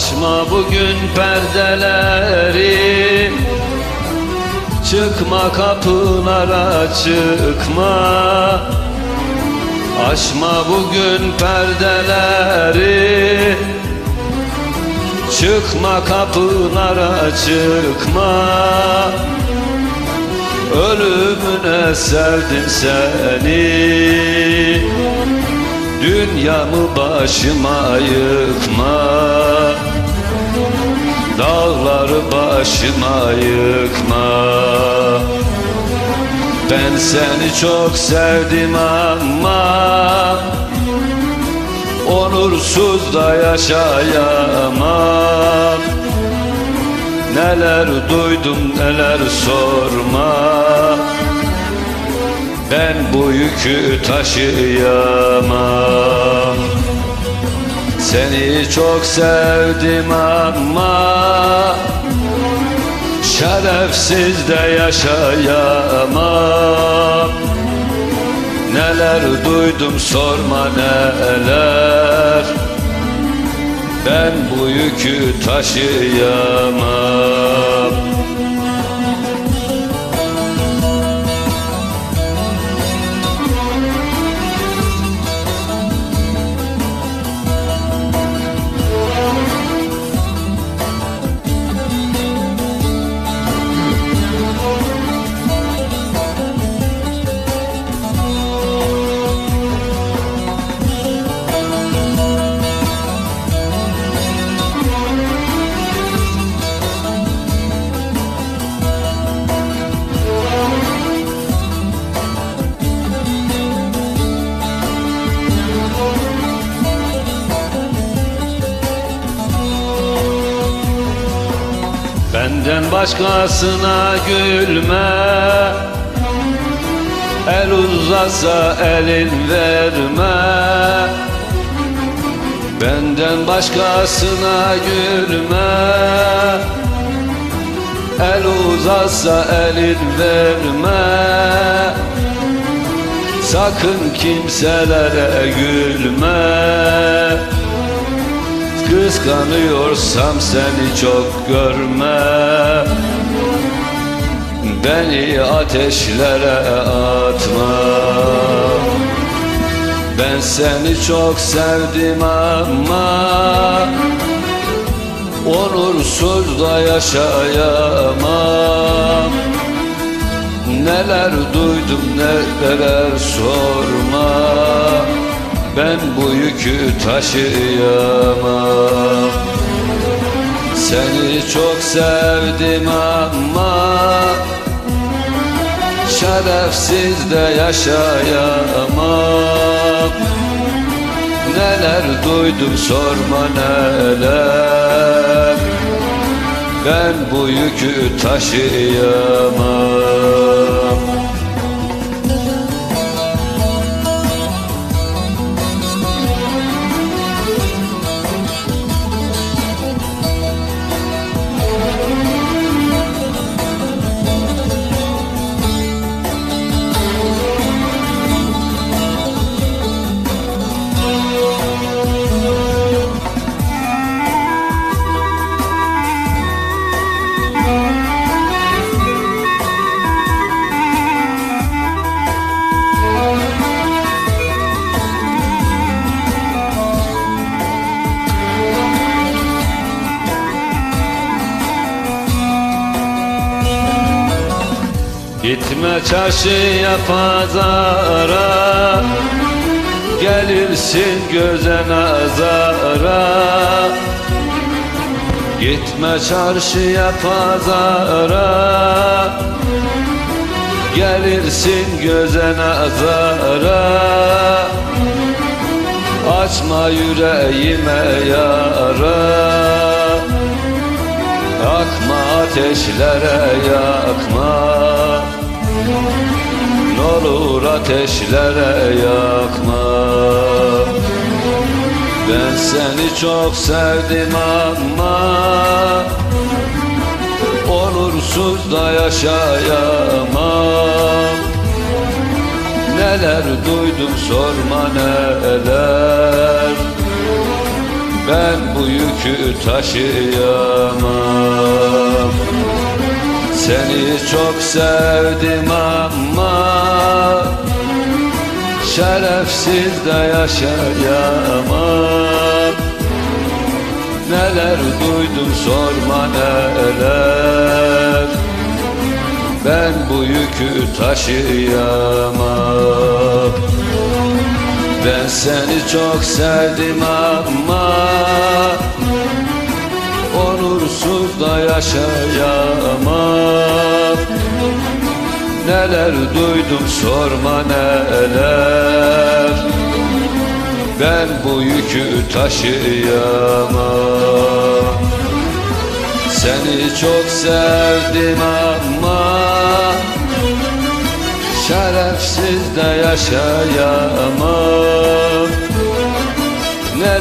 Açma bugün perdeleri. Çıkma kapılara çıkma. Açma bugün perdeleri. Çıkma kapılara çıkma. Ölümüne sevdim seni. Dünyamı başıma yıkma Dağları başıma yıkma. Ben seni çok sevdim ama Onursuz da yaşayamam. Neler duydum neler sorma. Ben bu yükü taşıyamam. Seni çok sevdim ama Şerefsiz de yaşayamam. Neler duydum sorma neler. Ben bu yükü taşıyamam başkasına gülme. El uzasa elin verme. Benden başkasına gülme. El uzasa elin verme. Sakın kimselere gülme Kıskanıyorsam seni çok görme Beni ateşlere atma Ben seni çok sevdim ama Onursuz da yaşayamam. Neler duydum neler sorma Ben bu yükü taşıyamam. Seni çok sevdim ama Şerefsiz de yaşayamam. Neler duydum sorma neler. Ben bu yükü taşıyamam Gitme çarşıya pazara? Gelirsin göze nazara. Gitme çarşıya pazara. Gelirsin göze nazara. Açma yüreğime yara. Akma ateşlere yakma N'olur ateşlere yakma. Ben seni çok sevdim ama Onursuz da yaşayamam. Neler duydum sorma neler. Ben bu yükü taşıyamam Seni çok sevdim ama Şerefsiz de yaşayamam. Neler duydum sorma neler. Ben bu yükü taşıyamam. Ben seni çok sevdim ama Onursuz da yaşayamam. Neler duydum sorma neler Ben bu yükü taşıyamam. Seni çok sevdim ama Şerefsiz de yaşayamam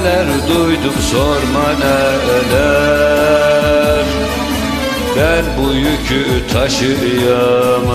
Neler duydum sorma neler. Ben bu yükü taşıyamam